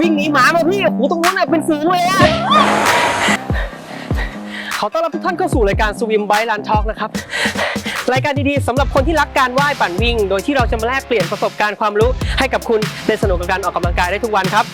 วิ่งหนีหมามาพี่โอ้โหตรงนั้นน่ะเป็นฝูงเลยอะขอต้อนรับทุกท่านเข้าสู่รายการสวิมไบลันทอกนะครับ รายการดีๆสำหรับคนที่รักการว่ายปั่นวิ่ง โดยที่เราจะมาแลกเปลี่ยนประสบการณ์ความรู้ให้กับคุณได้สนุกกับการออกกำลังกายได้ทุกวันครับ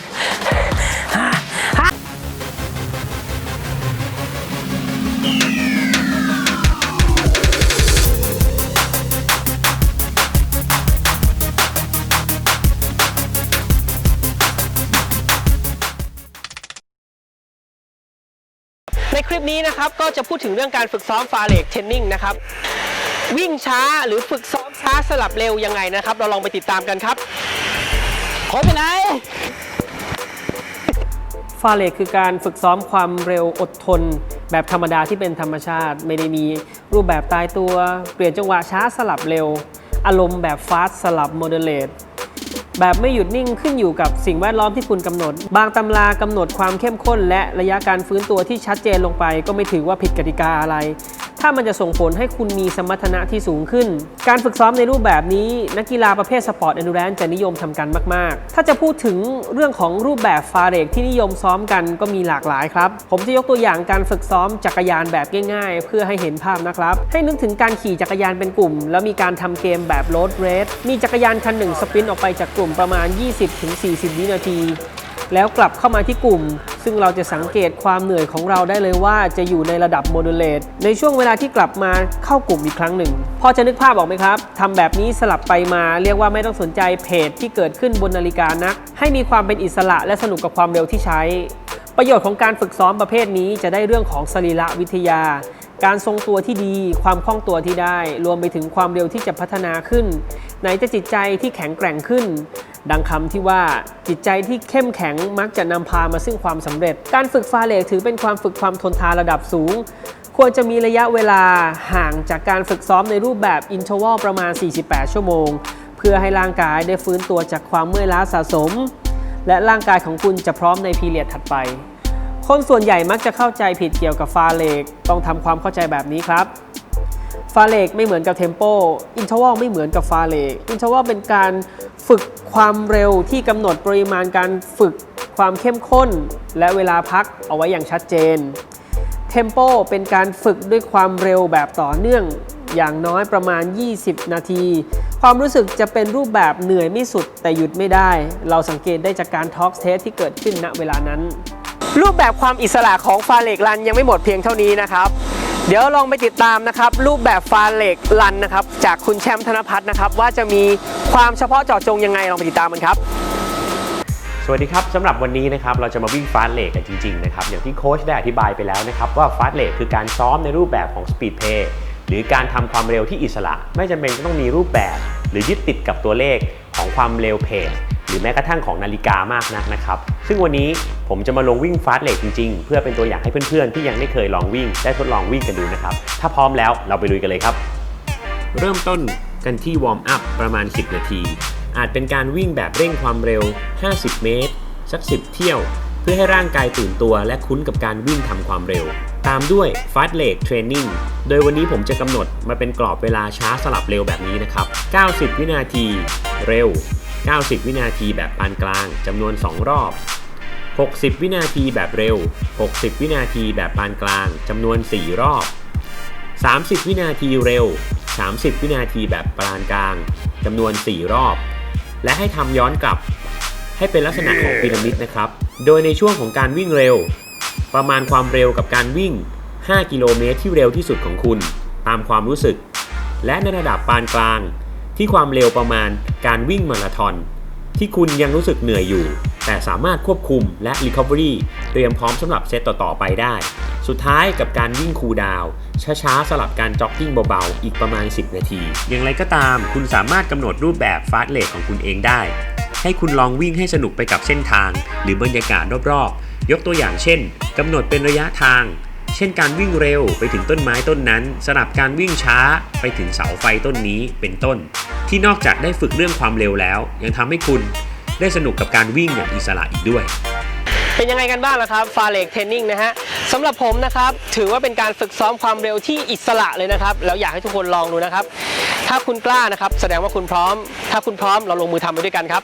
ในคลิปนี้นะครับก็จะพูดถึงเรื่องการฝึกซ้อมฟาเลกเทรนนิ่งนะครับวิ่งช้าหรือฝึกซ้อมช้าสลับเร็วยังไงนะครับ เราลองไปติดตามกันครับโค้ชไปไหนฟาเลกคือการฝึกซ้อมความเร็วอดทน แบบธรรมดาที่เป็นธรรมชาติ ไม่ได้มีรูปแบบตายตัว เปลี่ยนจังหวะช้าสลับเร็ว อารมณ์แบบฟาสสลับโมเดเลต แบบไม่หยุดนิ่งขึ้นอยู่กับสิ่งแวดล้อมที่คุณกำหนด บางตำรากำหนดความเข้มข้น และระยะการฟื้นตัวที่ชัดเจนลงไป ก็ไม่ถือว่าผิดกติกาอะไร ถ้ามันจะส่งผลให้คุณมีสมรรถนะที่สูงขึ้น การฝึกซ้อมในรูปแบบนี้นักกีฬาประเภทสปอร์ต e อนดูแรนจะนิยมทำกันมาก ๆ ถ้าจะพูดถึงเรื่องของรูปแบบฟาเรกที่นิยมซ้อมกันก็มีหลากหลายครับ ผมจะยกตัวอย่างการฝึกซ้อมจักรยานแบบง่าย ๆ เพื่อให้เห็นภาพนะครับ ให้นึกถึงการขี่จักรยานเป็นกลุ่ม แล้วมีการทำเกมแบบโรดเรสมีจักรยานคันหนึ่งสปินออกไปจากกลุ่มประมาณ 20-40 วินาที แล้วกลับเข้ามาที่กลุ่ม ซึ่งเราจะสังเกตความเหนื่อยของเราได้เลยว่าจะอยู่ในระดับโมดูลเลตในช่วงเวลาที่กลับมาเข้ากลุ่มอีกครั้งหนึ่ง พอจะนึกภาพออกไหมครับทำแบบนี้สลับไปมา เรียกว่าไม่ต้องสนใจเพจที่เกิดขึ้นบนนาฬิกานัก ให้มีความเป็นอิสระและสนุกกับความเร็วที่ใช้ ประโยชน์ของการฝึกซ้อมประเภทนี้จะได้เรื่องของสรีระวิทยาการทรงตัวที่ดี ความคล่องตัวที่ได้ รวมไปถึงความเร็วที่จะพัฒนาขึ้น ไหนจะจิตใจที่แข็งแกร่งขึ้น ดังคำที่ว่าจิตใจที่เข้มแข็งมักจะนำพามาซึ่งความสำเร็จ การฝึกฟาเลกถือเป็นความฝึกความทนทานระดับสูง ควรจะมีระยะเวลาห่างจากการฝึกซ้อมในรูปแบบอินเทอร์วลประมาณ 48 ชั่วโมง เพื่อให้ร่างกายได้ฟื้นตัวจากความเมื่อยล้าสะสม และร่างกายของคุณจะพร้อมในพีเรียดถัดไป คนส่วนใหญ่มักจะเข้าใจผิดเกี่ยวกับฟาเลกต้องทำความเข้าใจแบบนี้ครับฟาเลกไม่เหมือนกับเทมโป อินเทอร์วลไม่เหมือนกับฟาเลกอินเทอร์วลเป็นการ ฝึกความเร็วที่กำหนดปริมาณการฝึกความเข้มข้น และเวลาพักเอาไว้อย่างชัดเจนเทมโปเป็นการฝึกด้วยความเร็วแบบต่อเนื่องอย่างน้อยประมาณ 20 นาที ความรู้สึกจะเป็นรูปแบบเหนื่อยไม่สุดแต่หยุดไม่ได้ เราสังเกตได้จากการทอล์กเทสที่เกิดขึ้นณเวลานั้น รูปแบบความอิสระของฟาเลกรันยังไม่หมดเพียงเท่านี้นะครับ เดี๋ยวลองไปติดตามนะครับ รูปแบบฟาเล็กรันนะครับ จากคุณแชมป์ธนพัฒน์นะครับ ว่าจะมีความเฉพาะเจาะจงยังไงลองไปติดตามกันครับ สวัสดีครับสำหรับวันนี้นะครับเราจะมาวิ่งฟาสเลกกันจริงๆนะครับอย่างที่โค้ชได้อธิบายไปแล้วนะครับว่าฟาสเลกคือการซ้อมในรูปแบบของสปีดเพย์หรือการทำความเร็วที่อิสระ ไม่จำเป็นต้องมีรูปแบบ หรือยึดติดกับตัวเลขของความเร็วเพจ หรือแม้กระทั่งของนาฬิกามากนักนะครับ ซึ่งวันนี้ผมจะมาลงวิ่งฟาสเลกจริงๆ เพื่อเป็นตัวอย่างให้เพื่อนๆ ที่ยังไม่เคยลองวิ่งได้ทดลองวิ่งกันดูนะครับ ถ้าพร้อมแล้วเราไปลุยกันเลยครับ เริ่มต้นกันที่วอร์มอัพประมาณ 10 นาที อาจเป็นการวิ่งแบบเร่งความเร็ว 50 เมตร สัก 10 เที่ยว เพื่อให้ร่างกายตื่นตัวและคุ้นกับการวิ่งทำความเร็ว ตามด้วย Fast Leg Training โดยวันนี้ผมจะกำหนดมาเป็นกรอบเวลาช้าสลับเร็วแบบนี้นะครับ 90 วินาที เร็ว 90 วินาทีแบบปานกลางจำนวน 2 รอบ 60 วินาทีแบบเร็ว 60 วินาทีแบบปานกลางจำนวน 4 รอบ 30 วินาทีเร็ว 30 วินาทีแบบปานกลางจำนวน 4 รอบ และให้ทำย้อนกลับ ให้เป็นลักษณะของพีระมิดนะครับ โดยในช่วงของการวิ่งเร็ว ประมาณความเร็วกับการวิ่ง 5 กิโลเมตรที่เร็วที่สุดของคุณ ตามความรู้สึก และในระดับปานกลาง ที่ความเร็วประมาณการวิ่งมาราธอน ที่คุณยังรู้สึกเหนื่อยอยู่ แต่สามารถควบคุมและ Recovery เตรียมพร้อมสำหรับเซตต่อ ๆ ไปได้ สุดท้ายกับการวิ่งคูลดาวช้าๆ สลับการจ็อกกิ้งเบา ๆ อีกประมาณ 10 นาที อย่างไรก็ตาม คุณสามารถกำหนดรูปแบบฟาสเลกของคุณเองได้ ให้คุณลองวิ่งให้สนุกไปกับเส้นทาง หรือบรรยากาศรอบๆ ยกตัวอย่างเช่นกำหนดเป็นระยะทาง เช่นการวิ่งเร็วไปถึงต้นไม้ต้นนั้น สลับการวิ่งช้าไปถึงเสาไฟต้นนี้เป็นต้น ที่นอกจากได้ฝึกเรื่องความเร็วแล้ว ยังทำให้คุณได้สนุกกับการวิ่งอย่างอิสระอีกด้วย เป็นยังไงกันบ้างล่ะครับฟาเลกเทรนนิ่งนะฮะสำหรับผมนะครับถือว่าเป็นการฝึกซ้อมความเร็วที่อิสระเลยนะครับ แล้วอยากให้ทุกคนลองดูนะครับ ถ้าคุณกล้านะครับ แสดงว่าคุณพร้อม ถ้าคุณพร้อมเราลงมือทำไปด้วยกันครับ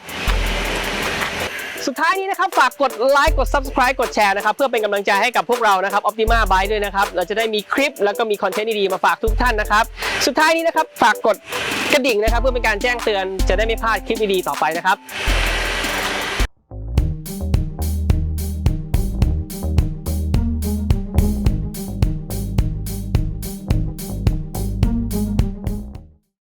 สุดท้ายนี้นะครับฝากกดไลค์กด subscribe กดแชร์นะครับเพื่อเป็นกำลังใจให้กับพวกเรานะครับ Optima Byte ด้วยนะครับ เราจะได้มีคลิปแล้วก็มีคอนเทนต์ดีๆมาฝากทุกท่านนะครับ สุดท้ายนี้นะครับฝากกดกระดิ่งนะครับ เพื่อเป็นการแจ้งเตือนจะได้ไม่พลาดคลิปดีๆต่อไปนะครับ